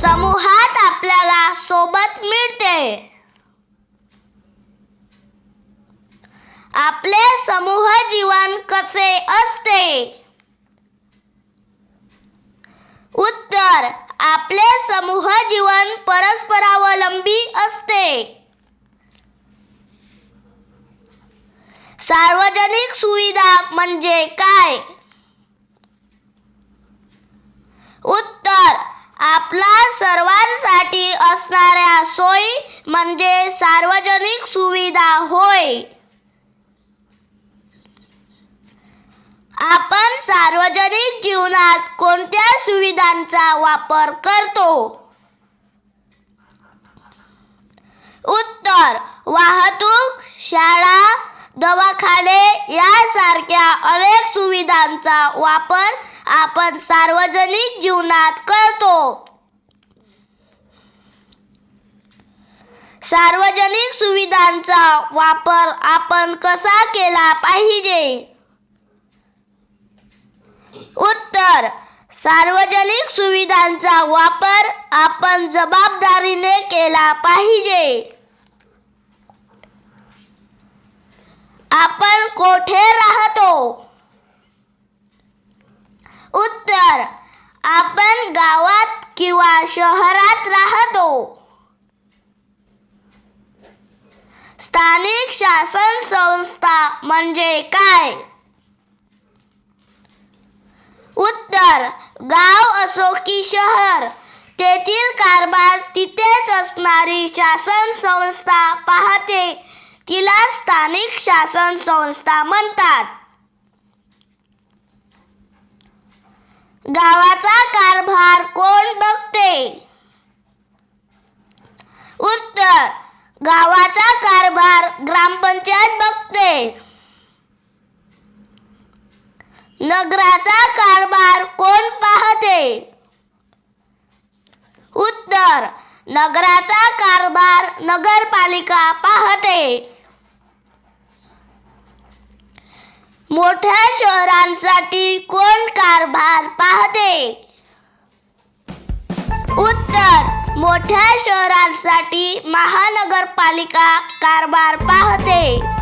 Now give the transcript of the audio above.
समूहात आपल्याला सोबत मिळते. आपले समूह जीवन कसे असते? उत्तर आपले समूह जीवन परस्परावलंबी असते. सार्वजनिक सुविधा म्हणजे काय उत्तर आपला सर्वांसाठी असणाऱ्या सोयी म्हणजे सार्वजनिक सुविधा होय. आपण सार्वजनिक जीवनात कोणत्या सुविधांचा वापर करतो? उत्तर वाहतूक शाळा दवाखाने यासारख्या अनेक सुविधांचा वापर आपण सार्वजनिक जीवनात करतो. सार्वजनिक सुविधांचा वापर आपण कसा केला पाहिजे? उत्तर सार्वजनिक सुविधांचा वापर आपण जबाबदारीने केला पाहिजे. आपण कोठे राहतो? उत्तर आपण गावात किंवा शहरात राहतो. स्थानिक शासन संस्था म्हणजे काय? उत्तर गाव असो की शहर. तेथील कारभार तिथेच असणारी शासन संस्था पाहते. तिला स्थानिक शासन संस्था म्हणतात. गावाचा कारभार कोण बघते? उत्तर गावाचा कारभार ग्रामपंचायत बघते. नगराचा कारभार कोण पाहते? उत्तर नगराचा कारभार नगरपालिका पाहते. मोठ्या शहरांसाठी कोण कारभार पाहते? उत्तर मोठ्या शहरांसाठी महानगरपालिका कारभार पाहते.